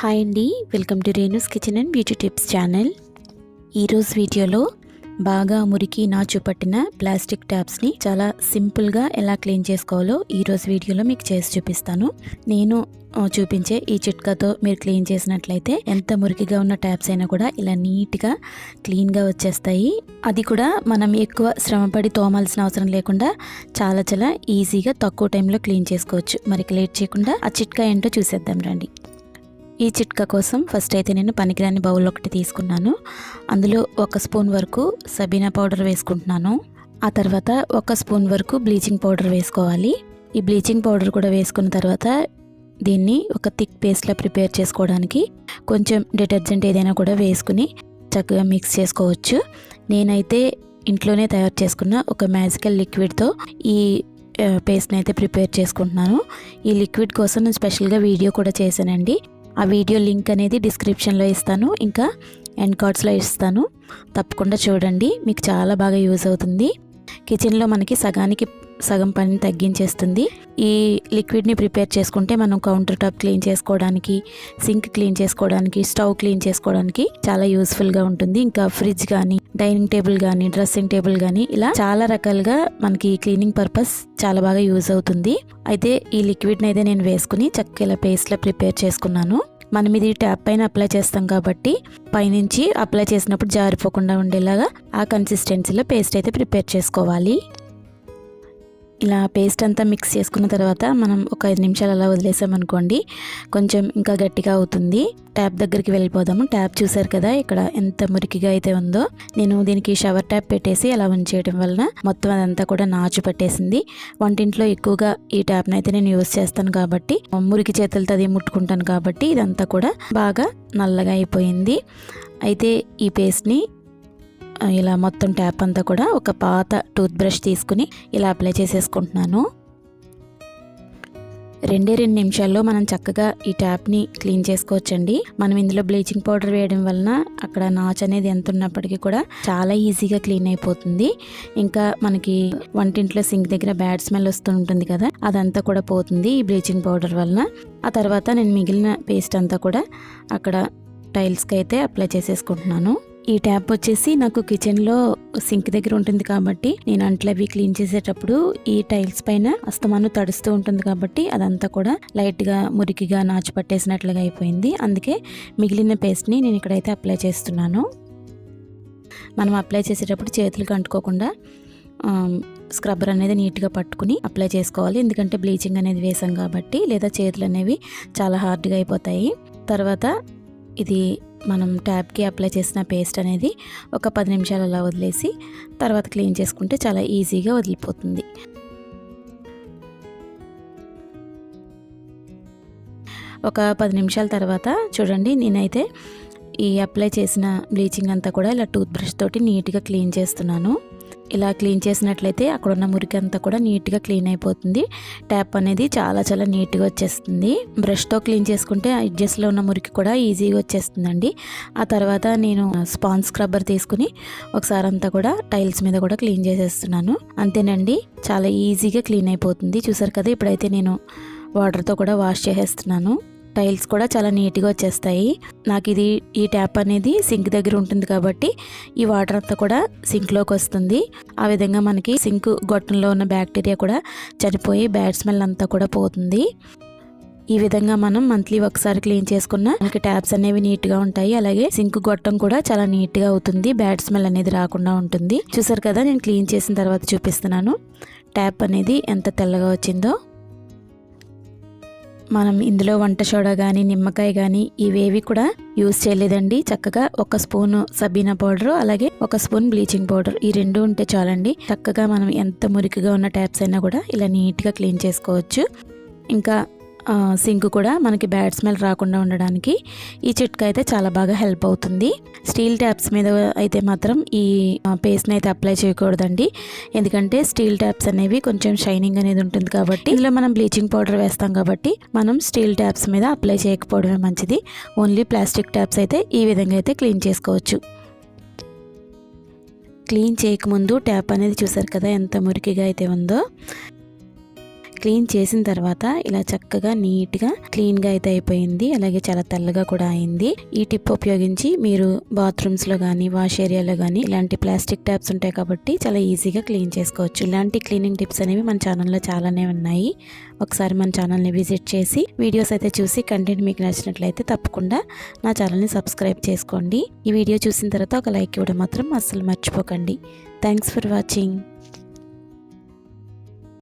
Hi అండి welcome to Renu's kitchen and beauty tips channel ఈరోజు వీడియోలో బాగా మురికి నాచు పట్టిన ప్లాస్టిక్ ట్యాప్స్ని చాలా సింపుల్గా ఎలా క్లీన్ చేసుకోవాలో ఈరోజు వీడియోలో మీకు చేసి చూపిస్తాను. నేను చూపించే ఈ చిట్కాతో మీరు క్లీన్ చేసినట్లయితే ఎంత మురికిగా ఉన్న ట్యాప్స్ అయినా కూడా ఇలా నీట్గా క్లీన్గా వచ్చేస్తాయి. అది కూడా మనం ఎక్కువ శ్రమపడి తోమాల్సిన అవసరం లేకుండా చాలా చాలా ఈజీగా తక్కువ టైంలో క్లీన్ చేసుకోవచ్చు. మరి లేట్ చేయకుండా ఆ చిట్కా ఏంటో చూసేద్దాం రండి. ఈ చిట్కా కోసం ఫస్ట్ అయితే నేను పనికిరాని బౌల్ ఒకటి తీసుకున్నాను. అందులో ఒక స్పూన్ వరకు సబీనా పౌడర్ వేసుకుంటున్నాను. ఆ తర్వాత ఒక స్పూన్ వరకు బ్లీచింగ్ పౌడర్ వేసుకోవాలి. ఈ బ్లీచింగ్ పౌడర్ కూడా వేసుకున్న తర్వాత దీన్ని ఒక థిక్ పేస్ట్లా ప్రిపేర్ చేసుకోవడానికి కొంచెం డిటర్జెంట్ ఏదైనా కూడా వేసుకుని చక్కగా మిక్స్ చేసుకోవచ్చు. నేనైతే ఇంట్లోనే తయారు చేసుకున్న ఒక మ్యాజికల్ లిక్విడ్తో ఈ పేస్ట్ని అయితే ప్రిపేర్ చేసుకుంటున్నాను. ఈ లిక్విడ్ కోసం నేను స్పెషల్గా వీడియో కూడా చేశానండి. ఆ వీడియో లింక్ అనేది డిస్క్రిప్షన్లో ఇస్తాను. ఇంకా ఎండ్ కార్డ్స్లో ఇస్తాను. తప్పకుండా చూడండి. మీకు చాలా బాగా యూజ్ అవుతుంది. కిచెన్లో మనకి సగానికి సగం పనిని తగ్గించేస్తుంది. ఈ లిక్విడ్ని ప్రిపేర్ చేసుకుంటే మనం కౌంటర్ టాప్ క్లీన్ చేసుకోవడానికి సింక్ క్లీన్ చేసుకోవడానికి స్టవ్ క్లీన్ చేసుకోవడానికి చాలా యూస్ఫుల్గా ఉంటుంది. ఇంకా ఫ్రిడ్జ్ కానీ డైనింగ్ టేబుల్ కానీ డ్రెస్సింగ్ టేబుల్ కానీ ఇలా చాలా రకాలుగా మనకి క్లీనింగ్ పర్పస్ చాలా బాగా యూజ్ అవుతుంది. అయితే ఈ లిక్విడ్ని అయితే నేను వేసుకుని చక్కగా ఇలా పేస్ట్లా ప్రిపేర్ చేసుకున్నాను. మనం ఇది ట్యాప్ పైన అప్లై చేస్తాం కాబట్టి పైనుంచి అప్లై చేసినప్పుడు జారిపోకుండా ఉండేలాగా ఆ కన్సిస్టెన్సీలో పేస్ట్ అయితే ప్రిపేర్ చేసుకోవాలి. ఇలా పేస్ట్ అంతా మిక్స్ చేసుకున్న తర్వాత మనం ఒక ఐదు నిమిషాలు అలా వదిలేసామనుకోండి కొంచెం ఇంకా గట్టిగా అవుతుంది. ట్యాప్ దగ్గరికి వెళ్ళిపోదాము. ట్యాప్ చూసారు కదా ఇక్కడ ఎంత మురికిగా అయితే ఉందో. నేను దీనికి షవర్ ట్యాప్ పెట్టేసి అలా ఉంచేయడం వలన మొత్తం అదంతా కూడా నాచు పట్టేసింది. వంటింట్లో ఎక్కువగా ఈ ట్యాప్ని అయితే నేను యూస్ చేస్తాను కాబట్టి మురికి చేతులతో అది ముట్టుకుంటాను కాబట్టి ఇదంతా కూడా బాగా నల్లగా అయిపోయింది. అయితే ఈ పేస్ట్ని ఇలా మొత్తం ట్యాప్ అంతా కూడా ఒక పాత టూత్ బ్రష్ తీసుకుని ఇలా అప్లై చేసేసుకుంటున్నాను. రెండే రెండు నిమిషాల్లో మనం చక్కగా ఈ ట్యాప్ని క్లీన్ చేసుకోవచ్చండి. మనం ఇందులో బ్లీచింగ్ పౌడర్ వేయడం వలన అక్కడ నాచ్ అనేది ఎంత ఉన్నప్పటికీ కూడా చాలా ఈజీగా క్లీన్ అయిపోతుంది. ఇంకా మనకి వంటింట్లో సింక్ దగ్గర బ్యాడ్ స్మెల్ వస్తూ ఉంటుంది కదా అదంతా కూడా పోతుంది ఈ బ్లీచింగ్ పౌడర్ వలన. ఆ తర్వాత నేను మిగిలిన పేస్ట్ అంతా కూడా అక్కడ టైల్స్కి అయితే అప్లై చేసేసుకుంటున్నాను. ఈ ట్యాప్ వచ్చేసి నాకు కిచెన్లో సింక్ దగ్గర ఉంటుంది కాబట్టి నేను అంట్లు అవి క్లీన్ చేసేటప్పుడు ఈ టైల్స్ పైన అస్తమాను తడుస్తూ ఉంటుంది కాబట్టి అదంతా కూడా లైట్గా మురికిగా నాచు పట్టేసినట్లుగా అయిపోయింది. అందుకే మిగిలిన పేస్ట్ని నేను ఇక్కడైతే అప్లై చేస్తున్నాను. మనం అప్లై చేసేటప్పుడు చేతులకు అంటుకోకుండా స్క్రబ్బర్ అనేది నీట్గా పట్టుకుని అప్లై చేసుకోవాలి. ఎందుకంటే బ్లీచింగ్ అనేది వేసాం కాబట్టి లేదా చేతులు అనేవి చాలా హార్డ్గా అయిపోతాయి. తర్వాత ఇది మనం ట్యాప్కి అప్లై చేసిన పేస్ట్ అనేది ఒక పది నిమిషాలు అలా వదిలేసి తర్వాత క్లీన్ చేసుకుంటే చాలా ఈజీగా వదిలిపోతుంది. ఒక పది నిమిషాల తర్వాత చూడండి నేనైతే ఈ అప్లై చేసిన బ్లీచింగ్ అంతా కూడా ఇలా టూత్ బ్రష్ తోటి నీట్గా క్లీన్ చేస్తున్నాను. ఇలా క్లీన్ చేసినట్లయితే అక్కడ ఉన్న మురికి అంతా కూడా నీట్గా క్లీన్ అయిపోతుంది. ట్యాప్ అనేది చాలా చాలా నీట్గా వచ్చేస్తుంది. బ్రష్తో క్లీన్ చేసుకుంటే ఎడ్జస్ట్లో ఉన్న మురికి కూడా ఈజీగా వచ్చేస్తుందండి. ఆ తర్వాత నేను స్పాన్ స్క్రబ్బర్ తీసుకుని ఒకసారి అంతా కూడా టైల్స్ మీద కూడా క్లీన్ చేసేస్తున్నాను. అంతేనండి చాలా ఈజీగా క్లీన్ అయిపోతుంది. చూసారు కదా ఇప్పుడైతే నేను వాటర్తో కూడా వాష్ చేసేస్తున్నాను. టైల్స్ కూడా చాలా నీట్గా వచ్చేస్తాయి. నాకు ఇది ఈ ట్యాప్ అనేది సింక్ దగ్గర ఉంటుంది కాబట్టి ఈ వాటర్ అంతా కూడా సింక్లోకి వస్తుంది. ఆ విధంగా మనకి సింక్ గొట్టంలో ఉన్న బ్యాక్టీరియా కూడా చనిపోయి బ్యాడ్ స్మెల్ అంతా కూడా పోతుంది. ఈ విధంగా మనం మంత్లీ ఒకసారి క్లీన్ చేసుకున్న మనకి ట్యాప్స్ అనేవి నీట్గా ఉంటాయి. అలాగే సింక్ గొట్టం కూడా చాలా నీట్గా అవుతుంది. బ్యాడ్ స్మెల్ అనేది రాకుండా ఉంటుంది. చూసారు కదా నేను క్లీన్ చేసిన తర్వాత చూపిస్తున్నాను. ట్యాప్ అనేది ఎంత తెల్లగా వచ్చిందో. మనం ఇందులో వంట సోడా కానీ నిమ్మకాయ కానీ ఇవేవి కూడా యూజ్ చేయలేదండి. చక్కగా ఒక స్పూన్ సబీనా పౌడర్ అలాగే ఒక స్పూన్ బ్లీచింగ్ పౌడర్ ఈ రెండు ఉంటే చాలండి. చక్కగా మనం ఎంత మురికిగా ఉన్న ట్యాప్స్ అయినా కూడా ఇలా నీట్గా క్లీన్ చేసుకోవచ్చు. ఇంకా సింక్ కూడా మనకి బ్యాడ్ స్మెల్ రాకుండా ఉండడానికి ఈ చిట్కా అయితే చాలా బాగా హెల్ప్ అవుతుంది. స్టీల్ ట్యాప్స్ మీద అయితే మాత్రం ఈ పేస్ట్ని అయితే అప్లై చేయకూడదండి. ఎందుకంటే స్టీల్ ట్యాప్స్ అనేవి కొంచెం షైనింగ్ అనేది ఉంటుంది కాబట్టి ఇందులో మనం బ్లీచింగ్ పౌడర్ వేస్తాం కాబట్టి మనం స్టీల్ ట్యాప్స్ మీద అప్లై చేయకపోవడమే మంచిది. ఓన్లీ ప్లాస్టిక్ ట్యాప్స్ అయితే ఈ విధంగా అయితే క్లీన్ చేసుకోవచ్చు. క్లీన్ చేయకముందు ట్యాప్ అనేది చూసారు కదా ఎంత మురికిగా అయితే ఉందో? క్లీన్ చేసిన తర్వాత ఇలా చక్కగా నీట్గా క్లీన్గా అయితే అయిపోయింది. అలాగే చాలా తెల్లగా కూడా అయింది. ఈ టిప్ ఉపయోగించి మీరు బాత్రూమ్స్లో కానీ వాష్ ఏరియాలో కానీ ఇలాంటి ప్లాస్టిక్ ట్యాప్స్ ఉంటాయి కాబట్టి చాలా ఈజీగా క్లీన్ చేసుకోవచ్చు. ఇలాంటి క్లీనింగ్ టిప్స్ అనేవి మన ఛానల్లో చాలానే ఉన్నాయి. ఒకసారి మన ఛానల్ని విజిట్ చేసి వీడియోస్ అయితే చూసి కంటెంట్ మీకు నచ్చినట్లయితే తప్పకుండా నా ఛానల్ని సబ్స్క్రైబ్ చేసుకోండి. ఈ వీడియో చూసిన తర్వాత ఒక లైక్ ఇవ్వడం మాత్రం అస్సలు మర్చిపోకండి. Thanks for watching.